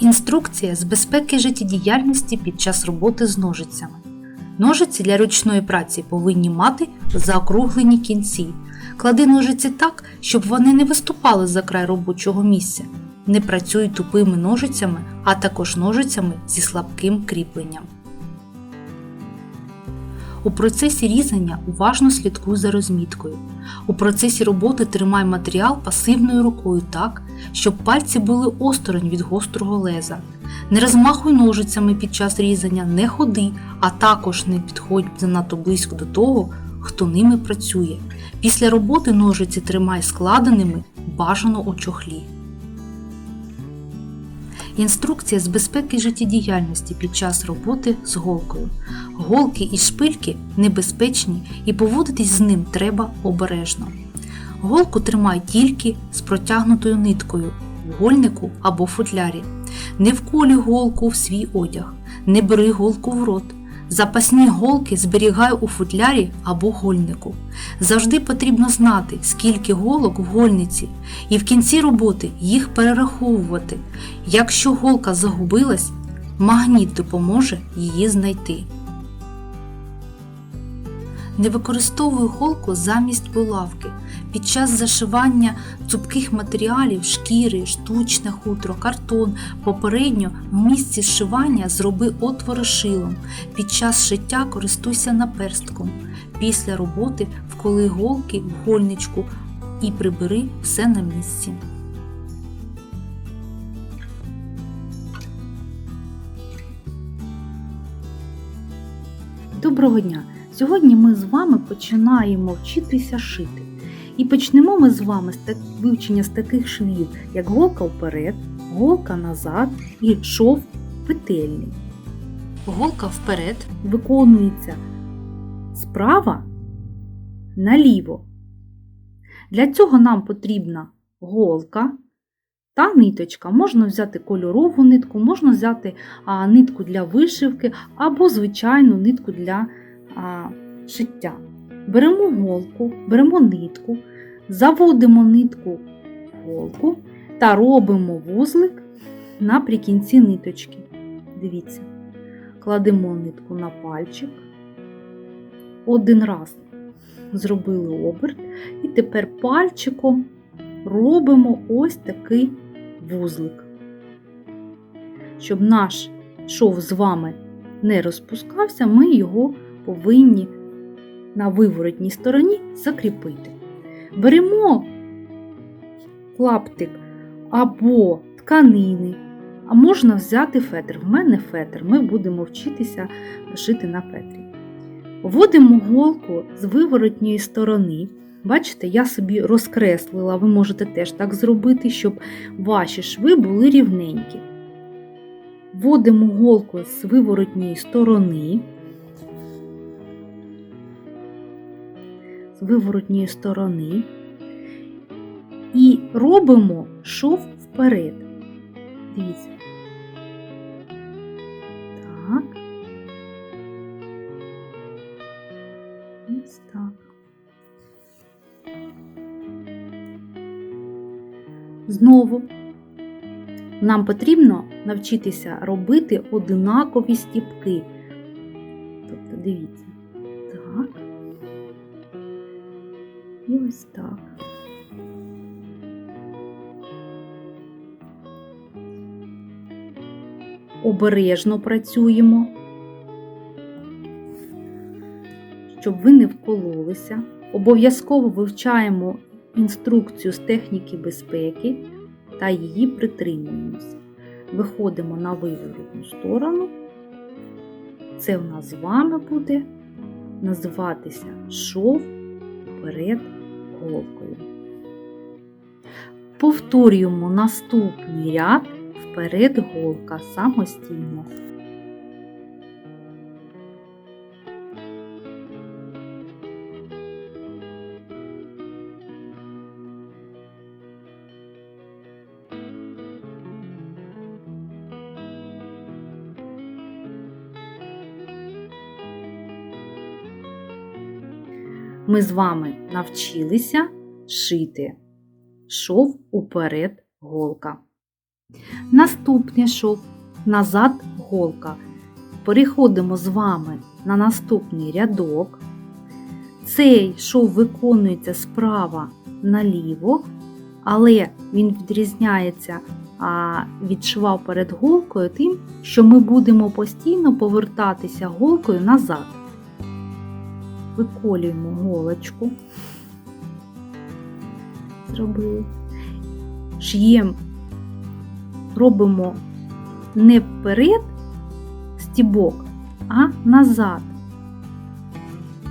Інструкція з безпеки життєдіяльності під час роботи з ножицями. Ножиці для ручної праці повинні мати заокруглені кінці. Клади ножиці так, щоб вони не виступали за край робочого місця. Не працюй тупими ножицями, а також ножицями зі слабким кріпленням. У процесі різання уважно слідкуй за розміткою. У процесі роботи тримай матеріал пасивною рукою так, щоб пальці були осторонь від гострого леза. Не розмахуй ножицями під час різання, не ходи, а також не підходь занадто близько до того, хто ними працює. Після роботи ножиці тримай складеними, бажано у чохлі. Інструкція з безпеки життєдіяльності під час роботи з голкою. Голки і шпильки небезпечні і поводитись з ним треба обережно. Голку тримай тільки з протягнутою ниткою в гольнику або футлярі. Не вколюй голку в свій одяг, не бери голку в рот. Запасні голки зберігай у футлярі або гольнику. Завжди потрібно знати, скільки голок в гольниці, і в кінці роботи їх перераховувати. Якщо голка загубилась, магніт допоможе її знайти. Не використовуй голку замість булавки. Під час зашивання цупких матеріалів, шкіри, штучне хутро, картон, попередньо в місці зшивання зроби отвори шилом. Під час шиття користуйся наперстком. Після роботи вколи голки в гольничку і прибери все на місці. Доброго дня! Сьогодні ми з вами починаємо вчитися шити. І почнемо ми з вами з вивчення з таких швів, як голка вперед, голка назад і шов петельний. Голка вперед виконується справа наліво. Для цього нам потрібна голка та ниточка. Можна взяти кольорову нитку, можна взяти а, нитку для вишивки або звичайну нитку для а, шиття. Беремо голку, беремо нитку, заводимо нитку в голку та робимо вузлик наприкінці ниточки. Дивіться, кладемо нитку на пальчик. Один раз зробили оберт, і тепер пальчиком робимо ось такий вузлик. Щоб наш шов з вами не розпускався, ми його повинні на виворотній стороні закріпити. Беремо клаптик або тканини, а можна взяти фетр. В мене фетр, ми будемо вчитися шити на фетрі. Вводимо голку з виворотньої сторони. Бачите, я собі розкреслила, ви можете теж так зробити, щоб ваші шви були рівненькі. Вводимо голку з виворотньої сторони. Виворотньої сторони і робимо шов вперед. Дивіться. Так. Ось так. Знову нам потрібно навчитися робити одинакові стіпки. Ось так. Обережно працюємо, щоб ви не вкололися. Обов'язково вивчаємо інструкцію з техніки безпеки та її притримуємося. Виходимо на виворотну сторону. Це у нас з вами буде називатися шов перед голкою. Повторюємо наступний ряд вперед голка самостійно. Ми з вами навчилися шити шов уперед голка. Наступний шов назад голка. Переходимо з вами на наступний рядок. Цей шов виконується справа наліво, але він відрізняється від шва перед голкою тим, що ми будемо постійно повертатися голкою назад. Виколюємо голочку. Зробили. Ш'ємо, робимо не вперед стібок, а назад.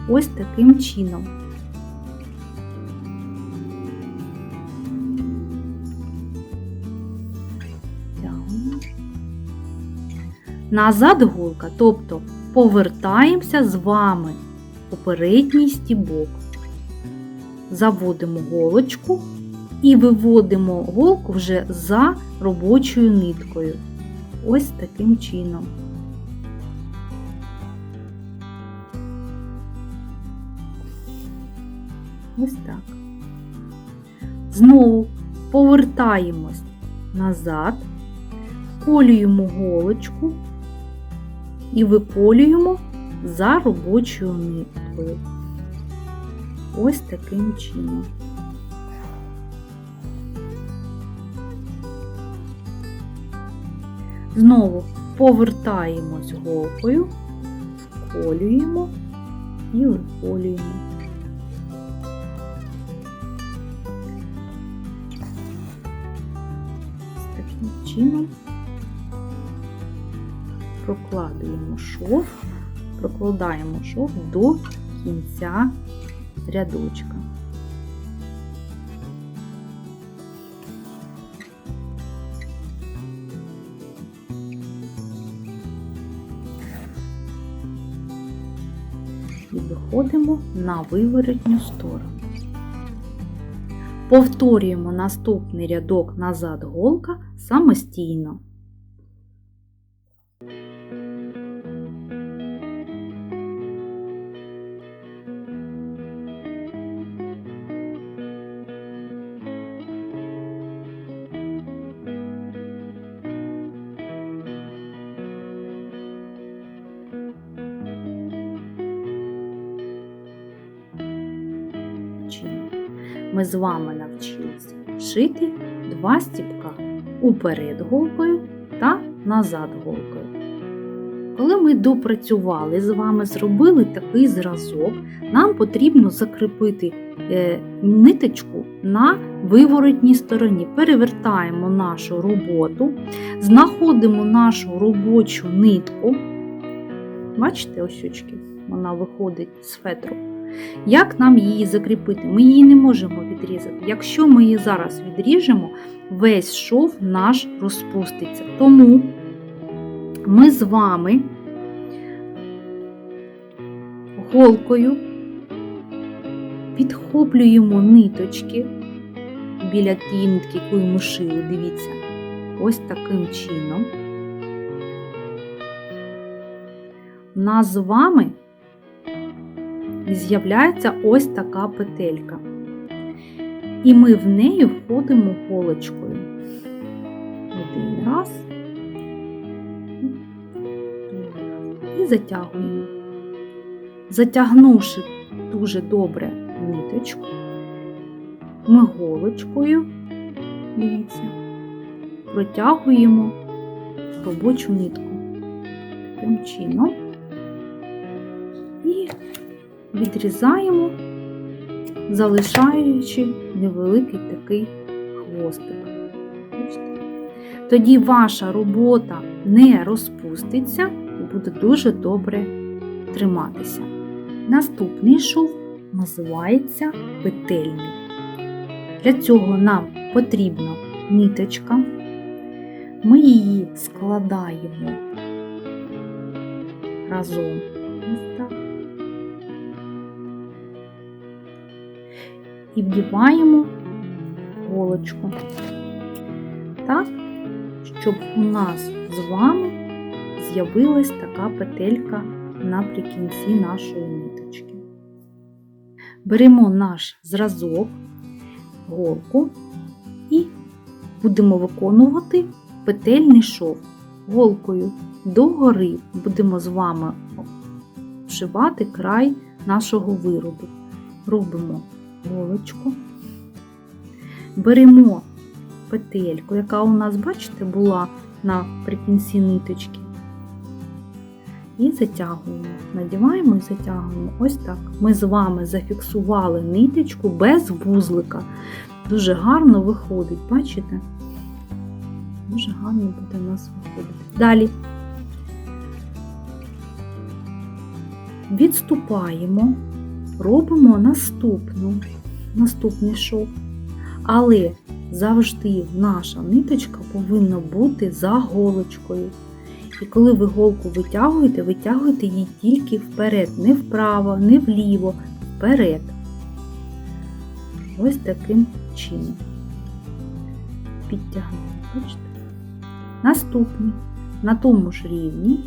Ось таким чином. Назад голка, тобто повертаємося з вами попередній стібок. Заводимо голочку і виводимо голку вже за робочою ниткою. Ось таким чином. Ось так. Знову повертаємось назад, колюємо голочку і виколюємо за робочою ниткою. Ось таким чином. Знову повертаємось голкою, вколюємо і виколюємо. Ось таким чином прокладуємо шов, прокладаємо шов до кінця рядочка. і виходимо на виворотню сторону. Повторюємо наступний рядок назад голка самостійно. Ми з вами навчилися шити два стібка уперед голкою та назад голкою. Коли ми допрацювали з вами, зробили такий зразок, нам потрібно закріпити е, ниточку на виворотній стороні. Перевертаємо нашу роботу, знаходимо нашу робочу нитку. Бачите, ось очки, вона виходить з фетру. Як нам її закріпити? Ми її не можемо відрізати. Якщо ми її зараз відріжемо, весь шов наш розпуститься. Тому ми з вами голкою підхоплюємо ниточки біля тієї нитки, яку ми шили, дивіться, ось таким чином. Нас з вами з'являється ось така петелька. І ми в неї входимо голочкою. Один раз і затягуємо. Затягнувши дуже добре ниточку, ми голочкою, дивіться, протягуємо робочу нитку. Таким чином відрізаємо, залишаючи невеликий такий хвостик. Тоді ваша робота не розпуститься і буде дуже добре триматися. Наступний шов називається петельний. Для цього нам потрібна ниточка. Ми її складаємо разом. І вдіваємо голочку. Так, щоб у нас з вами з'явилась така петелька наприкінці нашої ниточки. Беремо наш зразок, голку і будемо виконувати петельний шов голкою догори будемо з вами вшивати край нашого виробу. Робимо голочку, беремо петельку, яка у нас, бачите, була наприкінці ниточки. І затягуємо, надіваємо і затягуємо. Ось так. Ми з вами зафіксували ниточку без вузлика. Дуже гарно виходить, бачите? Дуже гарно буде у нас виходити. Далі відступаємо, робимо наступну, наступний шов. Але завжди наша ниточка повинна бути за голочкою. І коли ви голку витягуєте, витягуєте її тільки вперед, не вправо, не вліво, вперед. Ось таким чином. Підтягнемо, бачите? Наступний на тому ж рівні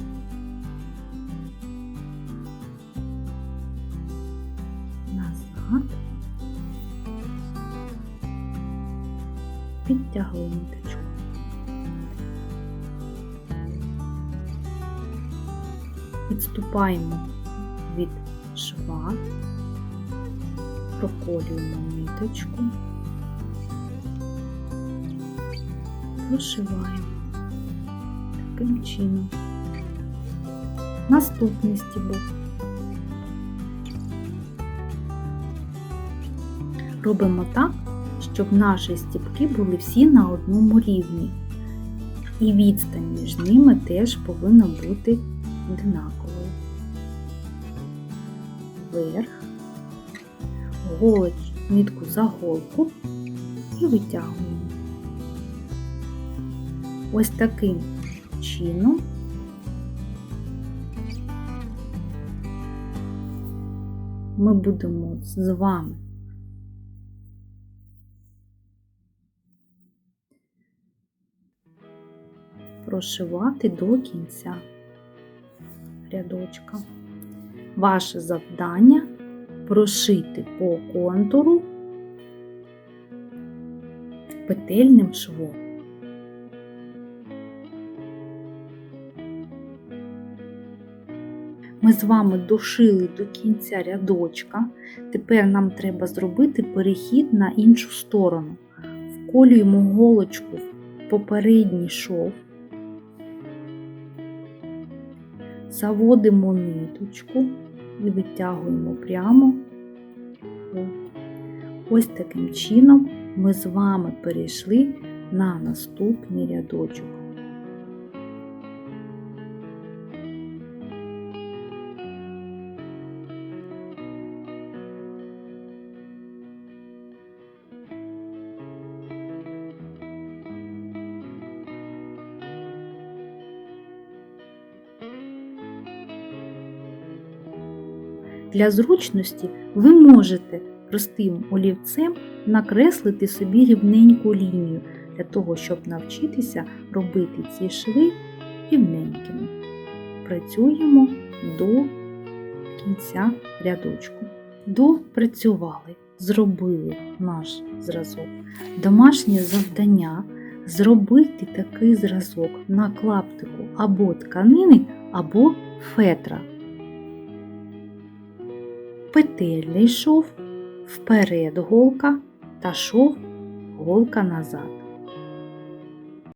підтягли ниточку. Відступаємо від шва, проколюємо ниточку, прошиваємо таким чином. Наступний стібок. Робимо так, щоб наші стібки були всі на одному рівні. І відстань між ними теж повинна бути одинаковою. Вверх, голоч нитку за голку і витягуємо. Ось таким чином ми будемо з вами прошивати до кінця рядочка. Ваше завдання прошити по контуру петельним швом. Ми з вами дошили до кінця рядочка. Тепер нам треба зробити перехід на іншу сторону. Вколюємо голочку в попередній шов, заводимо ниточку і витягуємо прямо. Ось таким чином ми з вами перейшли на наступний рядочок. Для зручності ви можете простим олівцем накреслити собі рівненьку лінію для того, щоб навчитися робити ці шви рівненькими. Працюємо до кінця рядочку. Допрацювали, зробили наш зразок. Домашнє завдання зробити такий зразок на клаптику або тканини, або фетра петельний шов, вперед голка та шов голка назад.